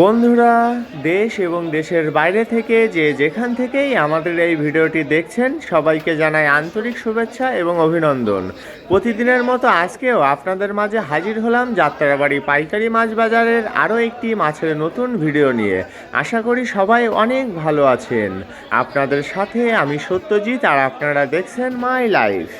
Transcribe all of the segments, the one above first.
বন্ধুরা, দেশ এবং দেশের বাইরে থেকে যে যেখান থেকেই আমাদের এই ভিডিওটি দেখছেন, সবাইকে জানাই আন্তরিক শুভেচ্ছা এবং অভিনন্দন। প্রতিদিনের মতো আজকেও আপনাদের মাঝে হাজির হলাম যাত্রাবাড়ি পাইকারি মাছ বাজারের আরও একটি মাছের নতুন ভিডিও নিয়ে। আশা করি সবাই অনেক ভালো আছেন। আপনাদের সাথে আমি সত্যজিৎ আর আপনারা দেখছেন মাই লাইফ।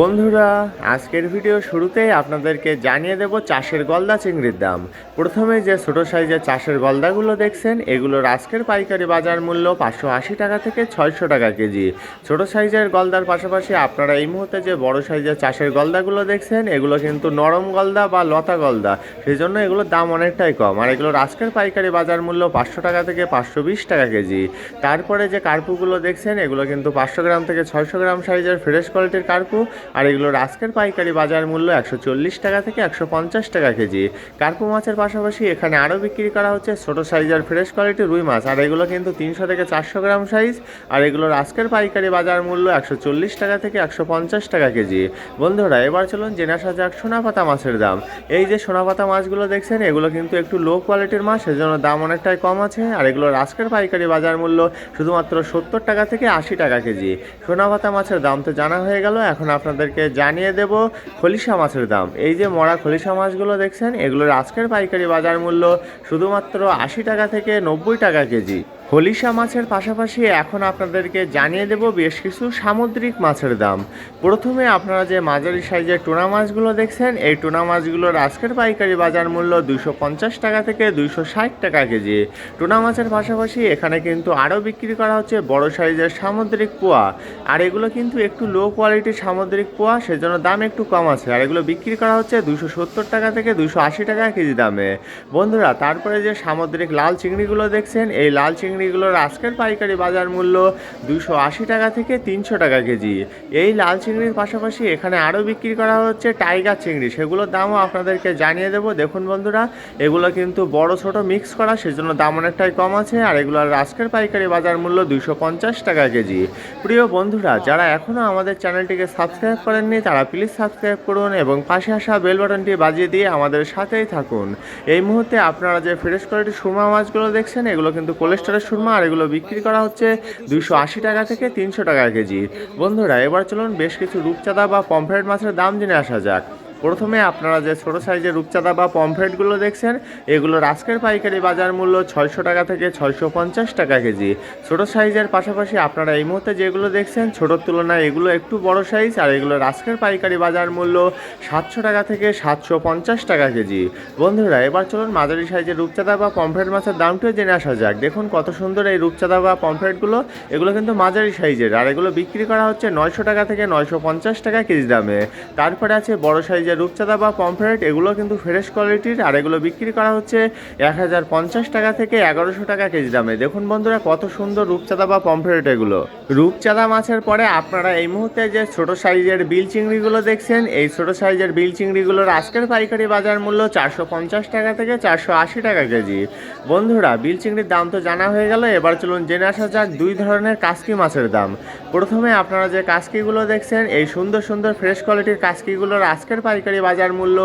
বন্ধুরা, আজকের ভিডিও শুরুতেই আপনাদেরকে জানিয়ে দেব চাষের গলদা চিংড়ির দাম। প্রথমে যে ছোটো সাইজের চাষের গলদাগুলো দেখছেন, এগুলোর আজকের পাইকারি বাজার মূল্য পাঁচশো আশি টাকা থেকে ছয়শো টাকা কেজি। ছোটো সাইজের গলদার পাশাপাশি আপনারা এই মুহূর্তে যে বড় সাইজের চাষের গলদাগুলো দেখছেন, এগুলো কিন্তু নরম গলদা বা লতা গলদা। সেই জন্য এগুলোর দাম অনেকটাই কম। আর এগুলোর আজকের পাইকারি বাজার মূল্য পাঁচশো টাকা থেকে পাঁচশো বিশ টাকা কেজি। তারপরে যে কার্পুগুলো দেখছেন, এগুলো কিন্তু পাঁচশো গ্রাম থেকে ছয়শো গ্রাম সাইজের ফ্রেশ কোয়ালিটির কার্পু। আর এগুলোর আজকের পাইকারি বাজার মূল্য একশো চল্লিশ টাকা থেকে একশো পঞ্চাশ টাকা কেজি। কার্পু মাছের পাশাপাশি এখানে আরও বিক্রি করা হচ্ছে ছোটো সাইজের ফ্রেশ কোয়ালিটি রুই মাছ। আর এগুলো কিন্তু তিনশো থেকে চারশো গ্রাম সাইজ আর এগুলোর আজকের পাইকারি বাজার মূল্য একশো চল্লিশ টাকা থেকে একশো পঞ্চাশ টাকা কেজি। বন্ধুরা, এবার চলুন জেনে আসা যাক সোনাপাতা মাছের দাম। এই যে সোনাপাতা মাছগুলো দেখছেন, এগুলো কিন্তু একটু লো কোয়ালিটির মাছ, সেজন্য দাম অনেকটাই কম আছে। আর এগুলোর আজকের পাইকারি বাজার মূল্য শুধুমাত্র সত্তর টাকা থেকে আশি টাকা কেজি। সোনাপাতা মাছের দাম তো জানা হয়ে গেল, এখন আপনাদেরকে জানিয়ে দেব খলিশা মাছের দাম। এই যে মরা খলিশা মাছগুলো দেখছেন, এগুলোর আজকের পাইকারি বাজার মূল্য শুধুমাত্র আশি টাকা থেকে নব্বই টাকা কেজি। হলিশা মাছের পাশাপাশি এখন আপনাদেরকে জানিয়ে দেব বেশ কিছু সামুদ্রিক মাছের দাম। প্রথমে আপনারা যে মাঝারি সাইজের টোনা মাছগুলো দেখছেন, এই টোনা মাছগুলোর আজকের পাইকারি বাজার মূল্য দুইশো পঞ্চাশ টাকা থেকে দুইশো ষাট টাকা কেজি। টোনা মাছের পাশাপাশি এখানে কিন্তু আরও বিক্রি করা হচ্ছে বড় সাইজের সামুদ্রিক পোয়া। আর এগুলো কিন্তু একটু লো কোয়ালিটির সামুদ্রিক পোয়া, সেজন্য দাম একটু কম আছে। আর এগুলো বিক্রি করা হচ্ছে দুশো সত্তর টাকা থেকে দুশো আশি টাকা কেজি দামে। বন্ধুরা, তারপরে যে সামুদ্রিক লাল চিংড়িগুলো দেখছেন, এই লাল চিংড়িগুলোর আজকের পাইকারি বাজার মূল্য দুশো আশি টাকা থেকে তিনশো টাকা কেজি। এই লাল চিংড়ির পাশাপাশি এখানে আরও বিক্রি করা হচ্ছে টাইগার চিংড়ি। সেগুলোর দামও আপনাদেরকে জানিয়ে দেবো। দেখুন বন্ধুরা, এগুলো কিন্তু বড় ছোট মিক্স করা, সেজন্য দাম অনেকটাই কম আছে। আর এগুলোর আজকের পাইকারি বাজার মূল্য দুশো পঞ্চাশ টাকা কেজি। প্রিয় বন্ধুরা, যারা এখনও আমাদের চ্যানেলটিকে সাবস্ক্রাইব করেননি, তারা প্লিজ সাবস্ক্রাইব করুন এবং পাশে আসা বেল বাটনটি বাজিয়ে দিয়ে আমাদের সাথেই থাকুন। এই মুহূর্তে আপনারা যে ফ্রেশ কোয়ালিটির সুরমা মাছগুলো দেখছেন, এগুলো কিন্তু কোলেস্টারের সুরমা, আর এগুলো বিক্রি করা হচ্ছে দুইশো আশি টাকা থেকে তিনশো টাকা কেজি। বন্ধুরা, এবার চলুন বেশ কিছু রূপচাঁদা বা পমফ্রেট মাছের দাম জেনে আসা যাক। প্রথমে আপনারা যে ছোট সাইজের রূপচাঁদা বা পমফ্রেটগুলো দেখছেন, এগুলোর আজকের পাইকারি বাজার মূল্য ছয়শো টাকা থেকে ছয়শো পঞ্চাশ টাকা কেজি। ছোট সাইজের পাশাপাশি আপনারা এই মুহূর্তে যেগুলো দেখছেন, ছোটোর তুলনায় এগুলো একটু বড় সাইজ আর এগুলোর আজকের পাইকারি বাজার মূল্য সাতশো টাকা থেকে সাতশো পঞ্চাশ টাকা কেজি। বন্ধুরা, এবার চলুন মাঝারি সাইজের রূপচাঁদা বা পমফ্রেট মাছের দামটিও জেনে আসা যাক। দেখুন কত সুন্দর এই রূপচাঁদা বা পমফ্রেটগুলো। এগুলো কিন্তু মাঝারি সাইজের আর এগুলো বিক্রি করা হচ্ছে নয়শো টাকা থেকে নয়শো পঞ্চাশ টাকা কেজি দামে। তারপরে আছে বড় সাইজের রূপচাঁদা বা পমফ্রেট, এগুলো কিন্তু ফ্রেশ কোয়ালিটির আর এগুলো বিক্রি করা হচ্ছে এক হাজার পঞ্চাশ টাকা থেকে এগারোশো টাকা কেজি দামে। দেখুন বন্ধুরা, কত সুন্দর রূপচাঁদা বা পমফ্রেট এগুলো। রূপচাঁদা মাছের পরে আপনারা এই মুহূর্তে যে ছোট সাইজের বিল চিংড়িগুলো দেখছেন, এই ছোট সাইজের বিল চিংড়িগুলোর আজকের পাইকারি বাজার মূল্য চারশো পঞ্চাশ টাকা থেকে চারশো আশি টাকা কেজি। বন্ধুরা, বিল চিংড়ির দাম তো জানা হয়ে গেল, এবার চলুন জেনে আসা যাক দুই ধরনের কাসকি মাছের দাম। প্রথমে আপনারা যে কাসকিগুলো দেখছেন, এই সুন্দর সুন্দর ফ্রেশ কোয়ালিটির কাসকিগুলোর আজকের পাইকারি বাজার মূল্য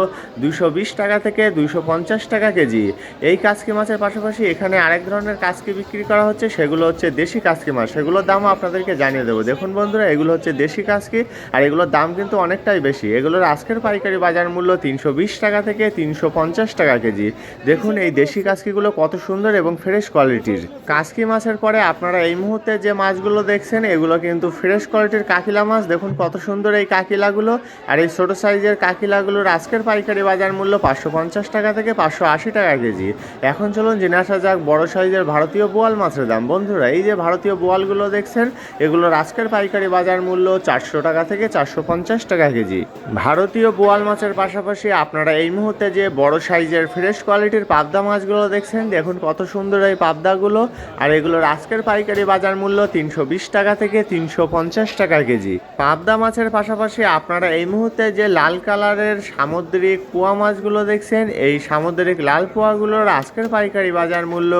দুশো বিশ টাকা থেকে দুশো পঞ্চাশ টাকা কেজি। এই কাসকি মাছের পাশাপাশি এখানে আরেক ধরনের কাসকি বিক্রি করা হচ্ছে, সেগুলো হচ্ছে দেশি কাসকি মাছ। সেগুলোর দামও আপনাদেরকে জানিয়ে দেবো। দেখুন বন্ধুরা, এগুলো হচ্ছে দেশি কাসকি আর এগুলোর দাম কিন্তু অনেকটাই বেশি। এগুলোর আজকের পাইকারি বাজার মূল্য তিনশো বিশ টাকা থেকে তিনশো পঞ্চাশ টাকা কেজি। দেখুন এই দেশি কাসকিগুলো কত সুন্দর এবং ফ্রেশ কোয়ালিটির। কাসকি মাছের পরে আপনারা এই মুহূর্তে যে মাছগুলো দেখছেন, এগুলো কিন্তু ফ্রেশ কোয়ালিটির কাকিলা মাছ। দেখুন কত সুন্দর এই কাকিলাগুলো আর এই ছোট সাইজের কাকিলাগুলোর আজকের পাইকারি বাজার মূল্য পাঁচশো পঞ্চাশ টাকা থেকে পাঁচশো আশি টাকা কেজি। এখন চলুন জেনে আসা যাক বড় সাইজের ভারতীয় বোয়াল মাছের দাম। বন্ধুরা, এই যে ভারতীয় বোয়ালগুলো দেখছেন, এগুলোর আজকের পাইকারি বাজার মূল্য চারশো টাকা থেকে চারশো পঞ্চাশ টাকা কেজি। ভারতীয় বোয়াল মাছের পাশাপাশি আপনারা এই মুহূর্তে যে বড় সাইজের ফ্রেশ কোয়ালিটির পাবদা মাছগুলো দেখছেন, দেখুন কত সুন্দর এই পাবদাগুলো। আর এগুলোর আজকের পাইকারি বাজার মূল্য তিনশো বিশ টাকা থেকে তিনশো পঞ্চাশ টাকা কেজি। পাবদা মাছের পাশাপাশি আপনারা এই মুহূর্তে যে লাল কালার কালারের সামুদ্রিক কুয়া মাছগুলো দেখছেন। এই সামুদ্রিক লাল পোয়াগুলোর আজকের পাইকারি বাজার মূল্য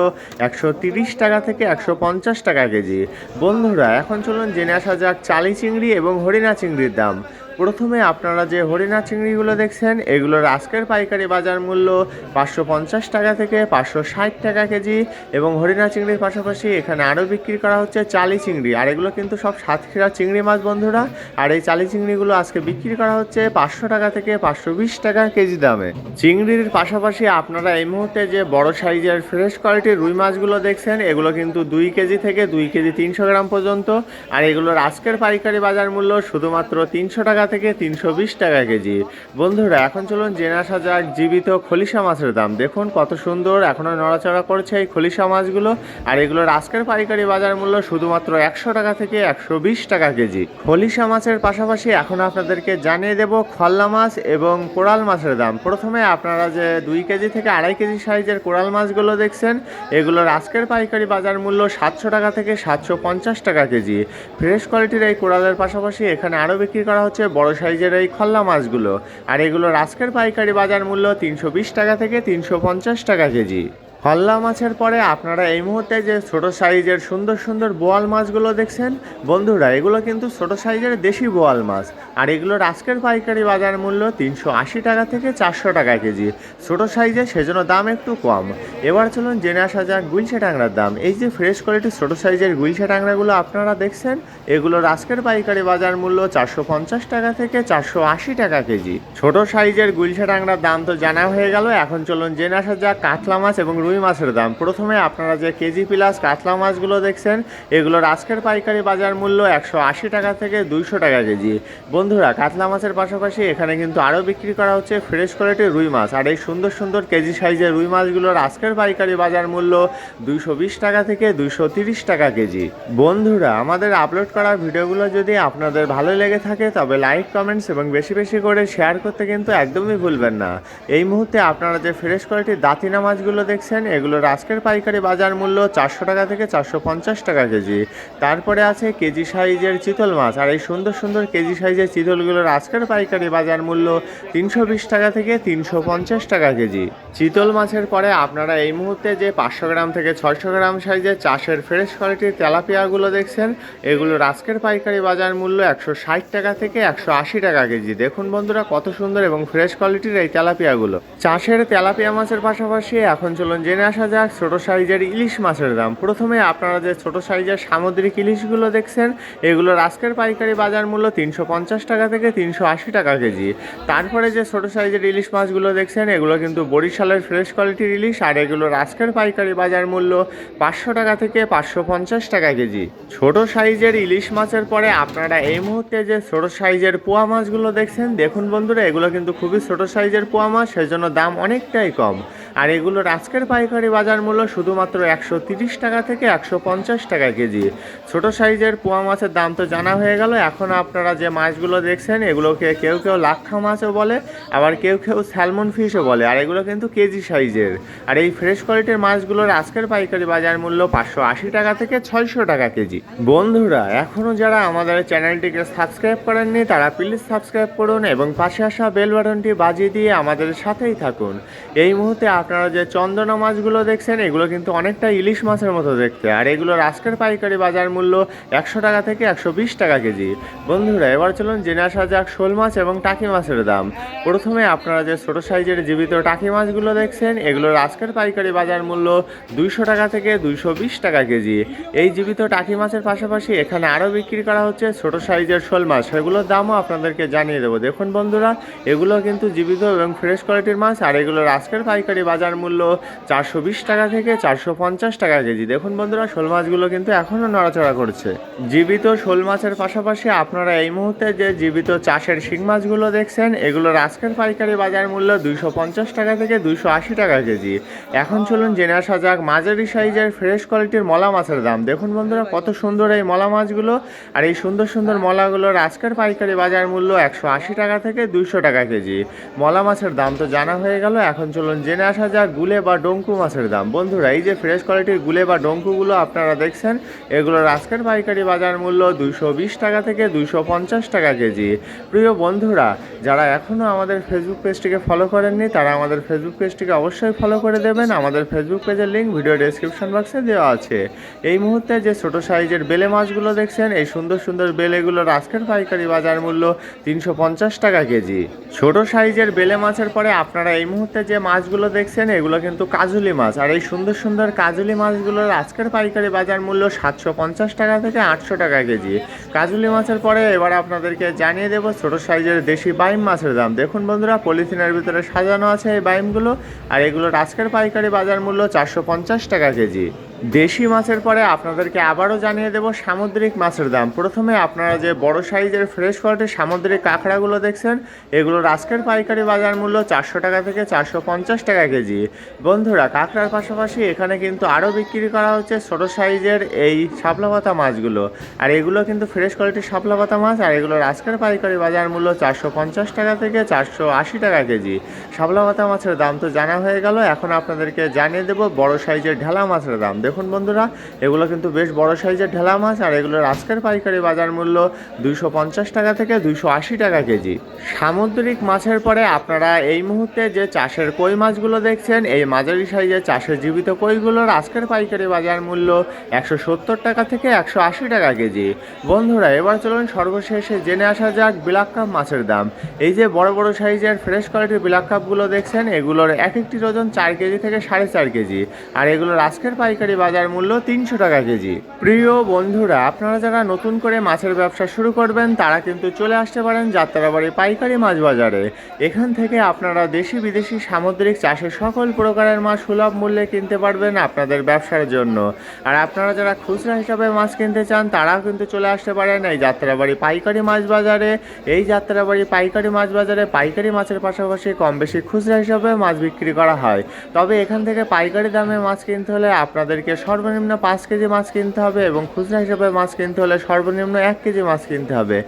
একশো টাকা থেকে একশো পঞ্চাশ টাকা কেজি। বন্ধুরা, এখন চলুন জেনে আসা যাক চালি চিংড়ি এবং হরিণা চিংড়ির দাম। প্রথমে আপনারা যে হরিণা চিংড়িগুলো দেখছেন, এগুলোর আজকের পাইকারি বাজার মূল্য পাঁচশো পঞ্চাশ টাকা থেকে পাঁচশো ষাট টাকা কেজি এবং হরিণা চিংড়ির পাশাপাশি এখানে আরও বিক্রি করা হচ্ছে চালি চিংড়ি। আর এগুলো কিন্তু সব সাতক্ষীরা চিংড়ি মাছ বন্ধুরা। আর এই চালি চিংড়িগুলো আজকে বিক্রি করা হচ্ছে পাঁচশো টাকা থেকে পাঁচশো বিশ টাকা কেজি দামে। চিংড়ির পাশাপাশি আপনারা এই মুহূর্তে যে বড় সাইজের ফ্রেশ কোয়ালিটির রুই মাছগুলো দেখছেন, এগুলো কিন্তু দুই কেজি থেকে দুই কেজি তিনশো গ্রাম পর্যন্ত। আর এগুলোর আজকের পাইকারি বাজার মূল্য শুধুমাত্র তিনশো টাকা থেকে তিনশো বিশ টাকা কেজি। বন্ধুরা, এখন চলুন জেনে আসা যাক জীবিত খলিশা মাছের দাম। দেখুন কত সুন্দর এখনও নড়াচড়া করছে এই খলিশা মাছগুলো। আর এগুলোর আজকের পাইকারি বাজার মূল্য শুধুমাত্র একশো টাকা থেকে একশো বিশ টাকা কেজি। খলিশা মাছের পাশাপাশি এখন আপনাদেরকে জানিয়ে দেব খল্লা মাছ এবং কোরাল মাছের দাম। প্রথমে আপনারা যে দুই কেজি থেকে আড়াই কেজি সাইজের কোরাল মাছগুলো দেখছেন, এগুলোর আজকের পাইকারি বাজার মূল্য সাতশো টাকা থেকে সাতশো পঞ্চাশ টাকা কেজি। ফ্রেশ কোয়ালিটির এই কোরালের পাশাপাশি এখানে আরও বিক্রি করা হচ্ছে বড় সাইজের এই খল্লা মাছগুলো। আর এগুলোর আজকের পাইকারি বাজার মূল্য তিনশো বিশ টাকা থেকে তিনশো পঞ্চাশ টাকা কেজি। খল্লা মাছের পরে আপনারা এই মুহূর্তে যে ছোট সাইজের সুন্দর সুন্দর বোয়াল মাছগুলো দেখছেন, বন্ধুরা, এগুলো কিন্তু ছোট সাইজের দেশি বোয়াল মাছ। আর এগুলোর আজকের পাইকারি বাজার মূল্য তিনশো আশি টাকা থেকে চারশো টাকা কেজি। ছোট সাইজের সেজন্য দাম একটু কম। এবার চলুন জেনে আসা যাক গুলশা ট্যাংরার দাম। এই যে ফ্রেশ কোয়ালিটির ছোট সাইজের গুলশা ট্যাংরাগুলো আপনারা দেখছেন, এগুলোর আজকের পাইকারি বাজার মূল্য চারশো পঞ্চাশ টাকা থেকে চারশো আশি টাকা কেজি। ছোট সাইজের গুলশা ট্যাংরার দাম তো জানা হয়ে গেল। এখন চলুন জেনে আসা যাক কাতলা মাছ এবং রুই মাছের দাম। প্রথমে আপনারা যে কেজি প্লাস কাতলা মাছগুলো দেখছেন, এগুলোর আজকের পাইকারি বাজার মূল্য একশো আশি টাকা থেকে দুইশো টাকা কেজি। বন্ধুরা, কাতলা মাছের পাশাপাশি এখানে কিন্তু আরও বিক্রি করা হচ্ছে ফ্রেশ কোয়ালিটির রুই মাছ। আর এই সুন্দর সুন্দর কেজি সাইজের রুই মাছগুলোর আজকের পাইকারি বাজার মূল্য দুইশো বিশ টাকা থেকে দুইশো তিরিশ টাকা কেজি। বন্ধুরা, আমাদের আপলোড করা ভিডিওগুলো যদি আপনাদের ভালো লেগে থাকে, তবে লাইক কমেন্টস এবং বেশি বেশি করে শেয়ার করতে কিন্তু একদমই ভুলবেন না। এই মুহূর্তে আপনারা যে ফ্রেশ কোয়ালিটির দাঁতিনা মাছগুলো দেখছেন এগুলোর আজকের পাইকারি বাজার মূল্য চারশো টাকা থেকে চারশো পঞ্চাশ টাকা কেজি। তারপরে আছে কেজি সাইজের চিতল মাছ। আর এই সুন্দর সুন্দর কেজি সাইজের চিতলগুলোর আজকের পাইকারি বাজার মূল্য তিনশো বিশ টাকা থেকে তিনশো পঞ্চাশ টাকা কেজি। চিতল মাছের পরে আপনারা এই মুহূর্তে যে পাঁচশো গ্রাম থেকে ছয়শো গ্রাম সাইজের চাষের ফ্রেশ কোয়ালিটির তেলাপিয়াগুলো দেখছেন, এগুলোর আজকের পাইকারি বাজার মূল্য একশো ষাট টাকা থেকে একশো আশি টাকা কেজি। দেখুন বন্ধুরা কত সুন্দর এবং ফ্রেশ কোয়ালিটির এই তেলাপিয়াগুলো। চাষের তেলাপিয়া মাছের পাশাপাশি এখন চলুন জেনে আসা যাক, ছোট সাইজের ইলিশ মাছের দাম। প্রথমে আপনারা যে ছোট সাইজের সামুদ্রিক ইলিশগুলো দেখছেন, এগুলোর আজকের পাইকারি বাজার মূল্য তিনশো পঞ্চাশ টাকা থেকে তিনশো আশি টাকা কেজি। তারপরে যে ছোট সাইজের ইলিশ মাছগুলো দেখছেন, এগুলো কিন্তু বরিশালের ফ্রেশ কোয়ালিটির ইলিশ, আর এগুলোর আজকের পাইকারি বাজার মূল্য পাঁচশো টাকা থেকে পাঁচশো পঞ্চাশ টাকা কেজি। ছোট সাইজের ইলিশ মাছের পরে আপনারা এই মুহূর্তে যে ছোট সাইজের পোয়া মাছগুলো দেখছেন, দেখুন বন্ধুরা, এগুলো কিন্তু খুবই ছোট সাইজের পোয়া মাছ, সেজন্য দাম অনেকটাই কম। আর এগুলোর আজকের পাইকারি বাজার মূল্য শুধুমাত্র একশো তিরিশ টাকা থেকে একশো পঞ্চাশ টাকা কেজি। ছোট সাইজের পোয়া মাছের দাম তো জানা হয়ে গেল। এখন আপনারা যে মাছগুলো দেখছেন, এগুলোকে কেউ কেউ লাক্ষা মাছও বলে, আবার কেউ কেউ স্যালমন ফিশও বলে, আর এগুলো কিন্তু কেজি সাইজের। আর এই ফ্রেশ কোয়ালিটির মাছগুলোর আজকের পাইকারি বাজার মূল্য পাঁচশো আশি টাকা থেকে ছয়শো টাকা কেজি। বন্ধুরা এখনও যারা আমাদের চ্যানেলটিকে সাবস্ক্রাইব করেননি, তারা প্লিজ সাবস্ক্রাইব করুন এবং পাশে আসা বেল বাটনটি বাজিয়ে দিয়ে আমাদের সাথেই থাকুন। এই মুহূর্তে আপনারা যে চন্দনা মাছগুলো দেখছেন, এগুলো কিন্তু অনেকটা ইলিশ মাছের মতো দেখতে। আর এগুলোর আজকের পাইকারি বাজার মূল্য একশো টাকা থেকে একশো বিশ টাকা কেজি। বন্ধুরা, এবার চলুন জেনে আসা যাক শোল মাছ এবং টাকি মাছের দাম। প্রথমে আপনারা যে ছোট সাইজের জীবিত টাকি মাছগুলো দেখছেন, এগুলোর আজকের পাইকারি বাজার মূল্য দুইশো টাকা থেকে দুইশো বিশ টাকা কেজি। এই জীবিত টাকি মাছের পাশাপাশি এখানে আরও বিক্রি করা হচ্ছে ছোট সাইজের শোল মাছ। সেগুলোর দামও আপনাদেরকে জানিয়ে দেবো। দেখুন বন্ধুরা, এগুলো কিন্তু জীবিত এবং ফ্রেশ কোয়ালিটির মাছ, আর এগুলোর আজকের পাইকারি বাজার মূল্য চারশো বিশ টাকা থেকে চারশো পঞ্চাশ টাকা কেজি। দেখুন বন্ধুরা, শোল মাছগুলো কিন্তু এখনও নড়াচড়া করছে। জীবিত শোল মাছের পাশাপাশি আপনারা এই মুহূর্তে যে জীবিত চাষের শিং মাছগুলো দেখছেন, এগুলোর আজকের পাইকারি বাজার মূল্য দুইশো পঞ্চাশ টাকা থেকে দুইশো আশি টাকা কেজি। এখন চলুন জেনে আসা যাক মাঝারি সাইজের ফ্রেশ কোয়ালিটির মলা মাছের দাম। দেখুন বন্ধুরা, কত সুন্দর এই মলা মাছগুলো, আর এই সুন্দর সুন্দর মলাগুলোর আজকের পাইকারি বাজার মূল্য একশো আশি টাকা থেকে দুইশো টাকা কেজি। মলা মাছের দাম তো জানা হয়ে গেল, এখন চলুন জেনে আসা যাক গুলে বা ডঙ্কু মাছের দাম। বন্ধুরা, এই যে ফ্রেশ কোয়ালিটির গুলে বা ডঙ্কুগুলো আপনারা দেখছেন, এগুলোর আজকের পাইকারি বাজার মূল্য দুইশো বিশ টাকা থেকে দুইশো পঞ্চাশ টাকা কেজি। প্রিয় বন্ধুরা, যারা এখনও আমাদের ফেসবুক পেজটিকে ফলো করেননি, তারা আমাদের ফেসবুক পেজটিকে অবশ্যই ফলো করে দেবেন। আমাদের ফেসবুক পেজের লিঙ্ক ভিডিও ডেসক্রিপশন বক্সে দেওয়া আছে। এই মুহূর্তে যে ছোট সাইজের বেলে মাছগুলো দেখছেন, এই সুন্দর সুন্দর বেলেগুলোর আজকের পাইকারি বাজার মূল্য তিনশো পঞ্চাশ টাকা কেজি। ছোট সাইজের বেলে মাছের পরে আপনারা এই মুহূর্তে যে মাছগুলো দেখছেন, এগুলো কিন্তু কাজুলি মাছ। আর এই সুন্দর সুন্দর কাজুলি মাছগুলোর আজকের পাইকারি বাজার মূল্য সাতশো পঞ্চাশ টাকা থেকে আটশো টাকা কেজি। কাজুলি মাছের পরে এবার আপনাদেরকে জানিয়ে দেবো ছোটো সাইজের দেশি বাইম মাছের দাম। দেখুন বন্ধুরা, পলিথিনের ভিতরে সাজানো আছে এই বাইমগুলো। আর এগুলোর আজকের পাইকারি বাজার মূল্য চারশো পঞ্চাশ টাকা কেজি। দেশি মাছের পরে আপনাদেরকে আবারও জানিয়ে দেব সামুদ্রিক মাছের দাম। প্রথমে আপনারা যে বড় সাইজের ফ্রেশ কোয়ালিটির সামুদ্রিক কাঁকড়াগুলো দেখছেন, এগুলোর আজকের পাইকারি বাজার মূল্য চারশো টাকা থেকে চারশো পঞ্চাশ টাকা কেজি। বন্ধুরা, কাঁকড়ার পাশাপাশি এখানে কিন্তু আরও বিক্রি করা হচ্ছে ছোট সাইজের এই শাপলা পাতা মাছগুলো। আর এগুলো কিন্তু ফ্রেশ কোয়ালিটির শাপলা পাতা মাছ, আর এগুলোর আজকের পাইকারি বাজার মূল্য চারশো পঞ্চাশ টাকা থেকে চারশো আশি টাকা কেজি। শাপলা পাতা মাছের দাম তো জানা হয়ে গেল, এখন আপনাদেরকে জানিয়ে দেব বড় সাইজের ঢেলা মাছের দাম। দেখুন বন্ধুরা, এগুলো কিন্তু বেশ বড় সাইজের ঢেলা মাছ, আর এগুলোর আজকের পাইকারি বাজার মূল্য দুইশো পঞ্চাশ টাকা থেকে দুইশো আশি টাকা কেজি। সামুদ্রিক মাছের পরে আপনারা এই মুহূর্তে যে চাষের কই মাছগুলো দেখছেন, এই মাঝারি সাইজের চাষের জীবিত কইগুলোর আজকের পাইকারি বাজার মূল্য একশো সত্তর টাকা থেকে একশো আশি টাকা কেজি। বন্ধুরা, এবার চলুন সর্বশেষে জেনে আসা যাক বিলাক কাপ মাছের দাম। এই যে বড় বড় সাইজের ফ্রেশ কোয়ালিটির বিলাক কাপগুলো দেখছেন, এগুলোর এক একটি ওজন চার কেজি থেকে সাড়ে চার কেজি। আর এগুলোর আজকের পাইকারি বাজার মূল্য তিনশো টাকা কেজি। প্রিয় বন্ধুরা, আপনারা যারা নতুন করে মাছের ব্যবসা শুরু করবেন, তারা কিন্তু চলে আসতে পারেন যাত্রাবাড়ি পাইকারি মাছ বাজারে। এখান থেকে আপনারা দেশি বিদেশি সামুদ্রিক চাষের সকল প্রকারের মাছ সুলভ মূল্যে কিনতে পারবেন আপনাদের ব্যবসার জন্য। আর আপনারা যারা খুচরা হিসাবে মাছ কিনতে চান, তারাও কিন্তু চলে আসতে পারেন এই যাত্রাবাড়ি পাইকারি মাছ বাজারে। এই যাত্রাবাড়ি পাইকারি মাছ বাজারে পাইকারি মাছের পাশাপাশি কম বেশি খুচরা হিসাবে মাছ বিক্রি করা হয়। তবে এখান থেকে পাইকারি দামে মাছ কিনতে হলে আপনাদেরকে সর্বনিম্ন পাঁচ কেজি মাছ কিনতে হবে এবং খুচরা হিসাবে মাছ কিনতে হলে সর্বনিম্ন এক কেজি মাছ কিনতে হবে।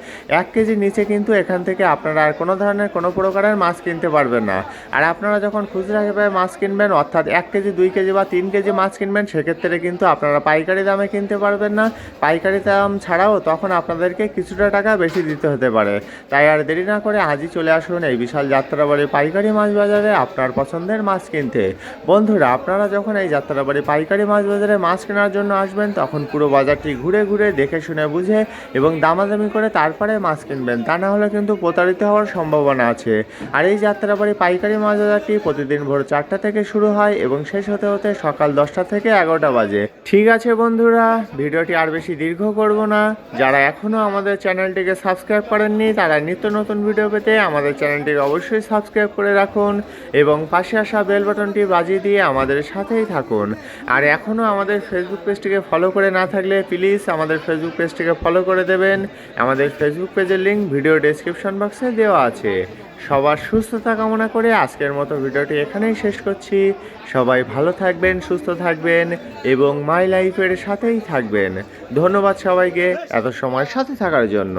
এক কেজির নিচে কিন্তু এখান থেকে আপনারা আর কোনো ধরনের, কোনো প্রকারের মাছ কিনতে পারবেন না। আর আপনারা যখন খুচরা হিসাবে মাছ কিনবেন, অর্থাৎ এক কেজি, দুই কেজি বা তিন কেজি মাছ কিনবেন, সেক্ষেত্রে কিন্তু আপনারা পাইকারি দামে কিনতে পারবেন না। পাইকারি দাম ছাড়াও তখন আপনাদেরকে কিছুটা টাকা বেশি দিতে হতে পারে। তাই আর দেরি না করে আজই চলে আসুন এই বিশাল যাত্রাবাড়ি পাইকারি মাছ বাজারে আপনার পছন্দের মাছ কিনতে। বন্ধুরা, আপনারা যখন এই যাত্রাবাড়ি পাইকারি মাছ বাজারে মাছ কেনার জন্য আসবেন, তখন পুরো বাজারটি ঘুরে ঘুরে দেখে শুনে বুঝে এবং দামাদামি করে তারপরে মাছ কিনবেন। তা না হলে কিন্তু প্রতারিত হওয়ার সম্ভাবনা আছে। আর এই যাত্রাবাড়ি পাইকারি মাছ বাজারটি প্রতিদিন ভোর চারটা থেকে শুরু হয় এবং শেষ হতে হতে সকাল দশটা থেকে এগারোটা বাজে। ঠিক আছে বন্ধুরা, ভিডিওটি আর বেশি দীর্ঘ করব না। যারা এখনও আমাদের চ্যানেলটিকে সাবস্ক্রাইব করেননি, তারা নিত্য নতুন ভিডিও পেতে আমাদের চ্যানেলটিকে অবশ্যই সাবস্ক্রাইব করে রাখুন এবং পাশে আসা বেল বাটনটি বাজিয়ে দিয়ে আমাদের সাথেই থাকুন। আর এখনও আমাদের ফেসবুক পেজটিকে ফলো করে না থাকলে প্লিজ আমাদের ফেসবুক পেজটিকে ফলো করে দেবেন। আমাদের ফেসবুক পেজের লিঙ্ক ভিডিও ডেসক্রিপশন বক্সে দেওয়া আছে। সবার সুস্থতা কামনা করে আজকের মতো ভিডিওটি এখানেই শেষ করছি। সবাই ভালো থাকবেন, সুস্থ থাকবেন এবং মাই লাইফের সাথেই থাকবেন। ধন্যবাদ সবাইকে এত সময় সাথে থাকার জন্য।